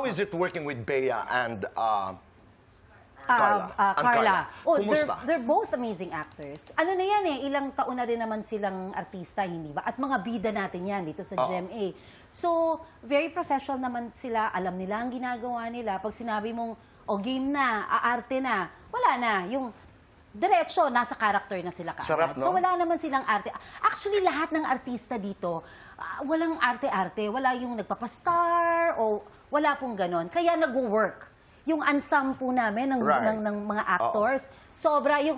How is it working with Bea and uh, Ah, Carla? ah, Ang Carla. Oh, they're, Kumusta? they're both amazing actors. Ano na yan eh, ilang taon na rin naman silang artista, hindi ba? At mga bida natin yan dito sa Oo. GMA. So, very professional naman sila. Alam nila ang ginagawa nila. Pag sinabi mong, o game na, aarte na, wala na. Yung diretso, nasa character na sila kaagad. Sarap, no? So, wala naman silang arte. Actually, lahat ng artista dito, ah, walang arte-arte. Wala yung nagpapastar o wala pong ganon. Kaya nag-work. Yung ensemble po namin ng, Right. ng, ng mga actors, sobra yung...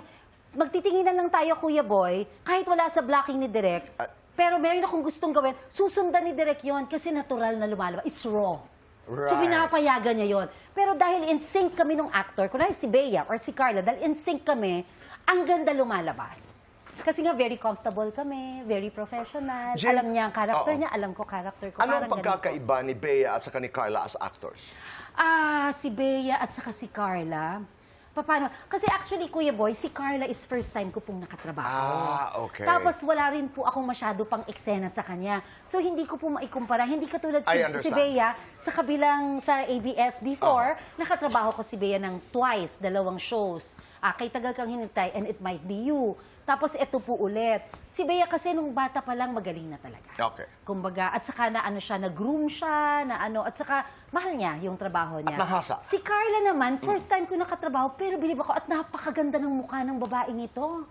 Magtitinginan lang tayo, Kuya Boy, kahit wala sa blocking ni Direk, Ah. pero meron akong gustong gawin, susundan ni Direk yon kasi natural na lumalabas. It's raw. So Right. pinapayagan niya yon. Pero dahil in sync kami nung actor, kunwari si Bea or si Carla, dahil in sync kami, ang ganda lumalabas. Kasi nga very comfortable kami, very professional. Jen- alam niya ang character Oo. niya, alam ko character ko. ano ang parang ganito. pagkakaiba ni Bea at saka ni Carla as actors? Ah, si Bea at saka si Carla. Paano? Kasi actually, Kuya Boy, si Carla is first time ko pong nakatrabaho. Ah, okay. Tapos wala rin po akong masyado pang eksena sa kanya. So hindi ko po maikumpara. Hindi katulad si, I si. Bea sa kabilang sa ABS before, nakatrabaho ko si Bea ng twice, dalawang shows. Ah, kay Tagal Kang Hinintay and It Might Be You. Tapos ito po ulit. Si Bea kasi nung bata pa lang magaling na talaga. Okay. Kumbaga, at saka na ano siya, nag-groom siya, na ano, at saka mahal niya yung trabaho niya. At nahasa. Si Carla naman, first time ko nakatrabaho, pero bilib ako, at napakaganda ng mukha ng babaeng ito.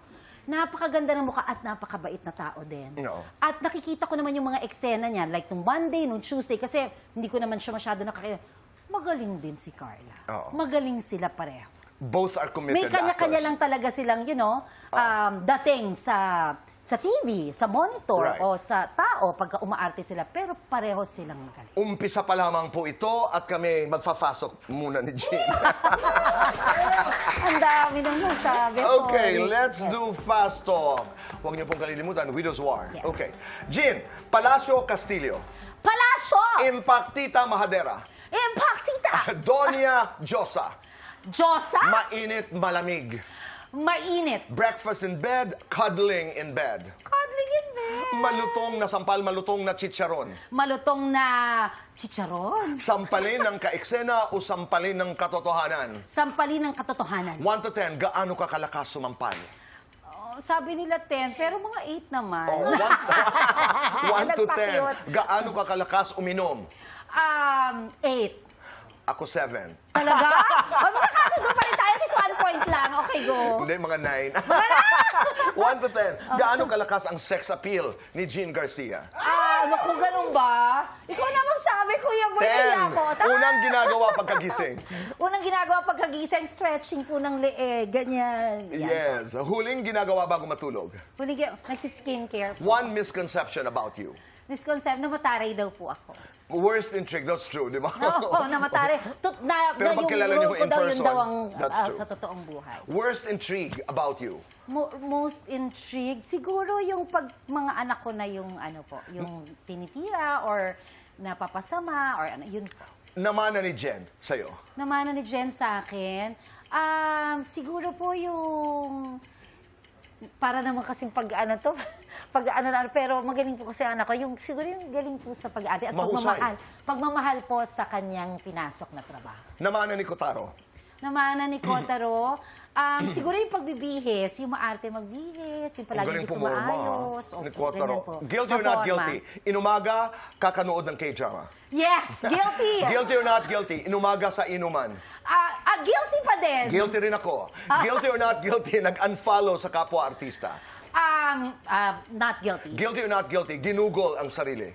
Napakaganda ng mukha at napakabait na tao din. Oo. At nakikita ko naman yung mga eksena niya, like nung Monday, nung Tuesday, kasi hindi ko naman siya masyado nakakita. Magaling din si Carla. Oo. Magaling sila pareho. Both are committed May kanya-kanya actors. lang talaga silang, you know, um, dating sa sa TV, sa monitor, Right. o sa tao pagka umaarte sila. Pero pareho silang magaling. Umpisa pa lamang po ito at kami magfafasok muna ni Jean. Ang dami nang nasabi. okay, sorry. let's Yes. do fast talk. Huwag niyo pong kalilimutan, Widow's War. Yes. Okay. Jean, Palacio Castillo. Palacios! Impactita Mahadera. Impactita! Doña Josa. Josa? Mainit, malamig. Mainit. Breakfast in bed, cuddling in bed. Cuddling in bed. Malutong na sampal, malutong na chicharon. Malutong na chicharon. Sampalin ng kaeksena o sampalin ng katotohanan? Sampalin ng katotohanan. 1 to 10, gaano ka kalakas sumampal? Oh, sabi nila 10, pero mga 8 naman. Oh, 1 to 10, Nagpa-cute. gaano ka kalakas uminom? Um, 8. Ako 7. Talaga? O, magkakasundo pa rin tayo. At least one point lang. Okay, go. Hindi, mga 9. 1 to 10, gaano kalakas ang sex appeal ni Jean Garcia? Ah, naku, ganun ba? Ikaw na magsabi, Kuya Boy. Kaya ako. 10. Unang ginagawa pagkagising. Unang ginagawa pagkagising, stretching po ng leeg. Ganyan. Yan. Yes. Huling ginagawa bago matulog. Huli, nagsiskincare po. One misconception about you. Misconcept na mataray daw po ako. Worst intrigue, that's true, di ba? Oo, na mataray. Tut, na, Pero na niyo role ko ko in daw, yun person, daw ang that's ah, true. sa totoong buhay. Worst intrigue about you. Mo- most intrigued, siguro yung pag mga anak ko na yung ano po, yung tinitira or napapasama or ano, yun po. Namana ni Jen sa'yo. Namana ni Jen sa akin, um, siguro po yung para naman kasing pag ano to, pag ano na, pero magaling po kasi anak ko, yung siguro yung galing po sa pag-arte at Mahusay. pagmamahal. Pagmamahal po sa kanyang pinasok na trabaho. Namana ni Kotaro. Namana ni Kotaro, um, siguro yung pagbibihis, yung maarte magbihis, yung Ang palagi galing gusto pumorma, maayos. ha? Ni Kotaro. ganyan po. Guilty or not guilty? Inumaga, kakanood ng K-drama. Yes, guilty. Guilty or not guilty? Inumaga sa inuman. Ah, ah, guilty pa din. Guilty rin ako. Guilty or not guilty? Nag-unfollow sa kapwa-artista. Um, ah, not guilty. Guilty or not guilty? Ginugol ang sarili.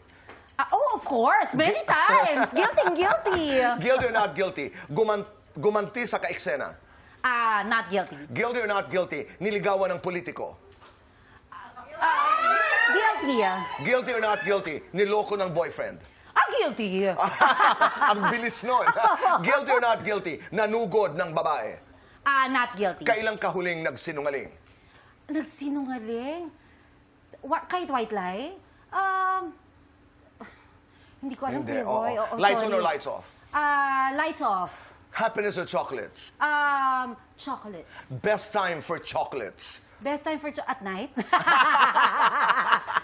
Ah, oh, of course, many times. Guilty, guilty. Guilty or not guilty? Guman gumanti sa kaeksena. Ah, not guilty. Guilty or not guilty? Niligawan ng politiko. Guilty. Guilty or not guilty? Niloko ng boyfriend. Ah, guilty. ang bilis nun. guilty or not guilty? Nanugod ng babae. Ah, not guilty. Kailang kahuling nagsinungaling? Nagsinungaling? Wa- kahit white lie? Um, hindi ko alam, Hindi, Kuya Boy. oo. Oo, Lights on sorry. or lights off? Ah, lights off. Happiness or chocolates? Um, chocolates. Best time for chocolates? Best time for ch- at night?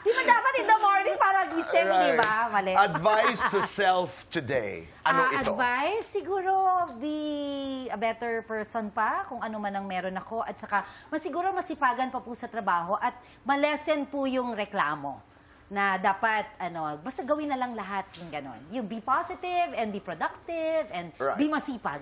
di ba dapat in the morning para gising, di ba? Mali. Advice to self today. Ano Ah, ito? Advice, siguro be a better person pa kung ano man ang meron ako at saka mas siguro masipagan pa po sa trabaho at malesen po yung reklamo na dapat ano basta gawin na lang lahat yung ganon. You be positive and be productive and Right. be masipag.